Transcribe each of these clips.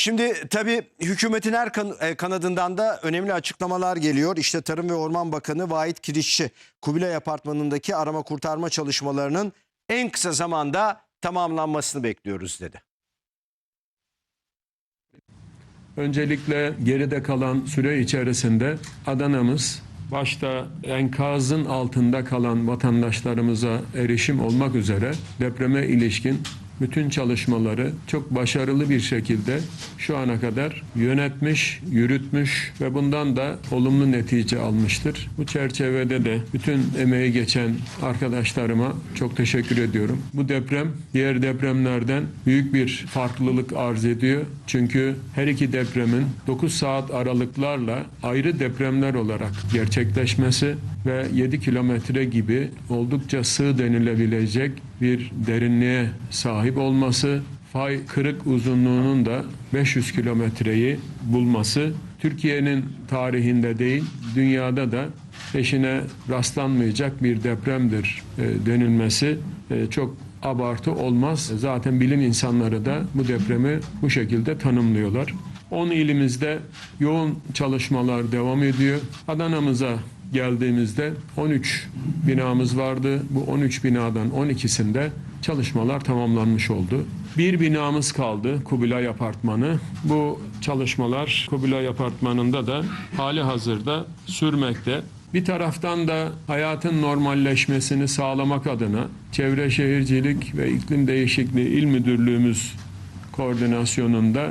Şimdi tabii hükümetin her kan- e, kanadından da önemli açıklamalar geliyor. İşte Tarım ve Orman Bakanı Vahit Kirişçi, Kubilay Apartmanı'ndaki arama kurtarma çalışmalarının en kısa zamanda tamamlanmasını bekliyoruz dedi. Öncelikle geride kalan süre içerisinde Adana'mız başta enkazın altında kalan vatandaşlarımıza erişim olmak üzere depreme ilişkin bütün çalışmaları çok başarılı bir şekilde şu ana kadar yönetmiş, yürütmüş ve bundan da olumlu netice almıştır. Bu çerçevede de bütün emeği geçen arkadaşlarıma çok teşekkür ediyorum. Bu deprem diğer depremlerden büyük bir farklılık arz ediyor. Çünkü her iki depremin 9 saat aralıklarla ayrı depremler olarak gerçekleşmesi ve 7 kilometre gibi oldukça sığ denilebilecek bir derinliğe sahip olması, fay kırık uzunluğunun da 500 kilometreyi bulması Türkiye'nin tarihinde değil, dünyada da eşine rastlanmayacak bir depremdir e, denilmesi e, çok abartı olmaz. Zaten bilim insanları da bu depremi bu şekilde tanımlıyorlar. 10 ilimizde yoğun çalışmalar devam ediyor. Adana'mıza geldiğimizde 13 binamız vardı. Bu 13 binadan 12'sinde çalışmalar tamamlanmış oldu. Bir binamız kaldı Kubilay Apartmanı. Bu çalışmalar Kubilay Apartmanı'nda da hali hazırda sürmekte. Bir taraftan da hayatın normalleşmesini sağlamak adına Çevre Şehircilik ve İklim Değişikliği İl Müdürlüğümüz koordinasyonunda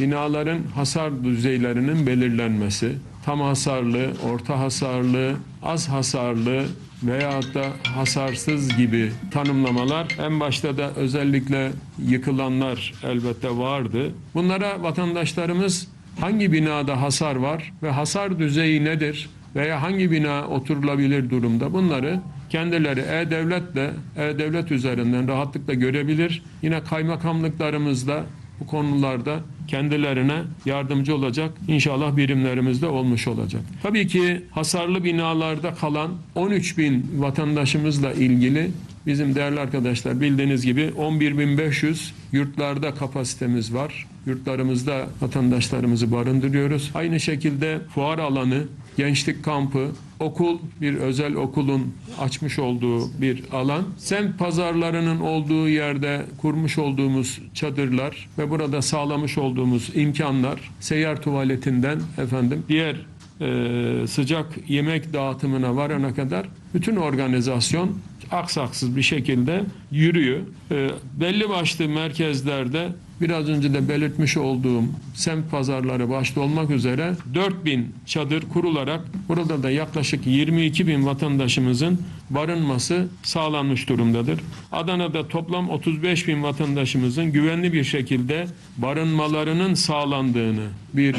binaların hasar düzeylerinin belirlenmesi, tam hasarlı, orta hasarlı, az hasarlı veyahut da hasarsız gibi tanımlamalar en başta da özellikle yıkılanlar elbette vardı. Bunlara vatandaşlarımız hangi binada hasar var ve hasar düzeyi nedir veya hangi bina oturulabilir durumda bunları kendileri e-devletle e-devlet üzerinden rahatlıkla görebilir. Yine kaymakamlıklarımızda bu konularda kendilerine yardımcı olacak inşallah birimlerimizde olmuş olacak. Tabii ki hasarlı binalarda kalan 13 bin vatandaşımızla ilgili bizim değerli arkadaşlar bildiğiniz gibi 11.500 yurtlarda kapasitemiz var. Yurtlarımızda vatandaşlarımızı barındırıyoruz. Aynı şekilde fuar alanı, gençlik kampı, okul bir özel okulun açmış olduğu bir alan. Semt pazarlarının olduğu yerde kurmuş olduğumuz çadırlar ve burada sağlamış olduğumuz imkanlar seyyar tuvaletinden efendim diğer e, sıcak yemek dağıtımına varana kadar bütün organizasyon aksaksız bir şekilde yürüyor. E, belli başlı merkezlerde biraz önce de belirtmiş olduğum semt pazarları başta olmak üzere 4000 çadır kurularak burada da yaklaşık 22 bin vatandaşımızın barınması sağlanmış durumdadır. Adana'da toplam 35 bin vatandaşımızın güvenli bir şekilde barınmalarının sağlandığını bir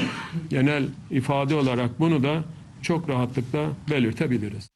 genel ifade olarak bunu da çok rahatlıkla belirtebiliriz.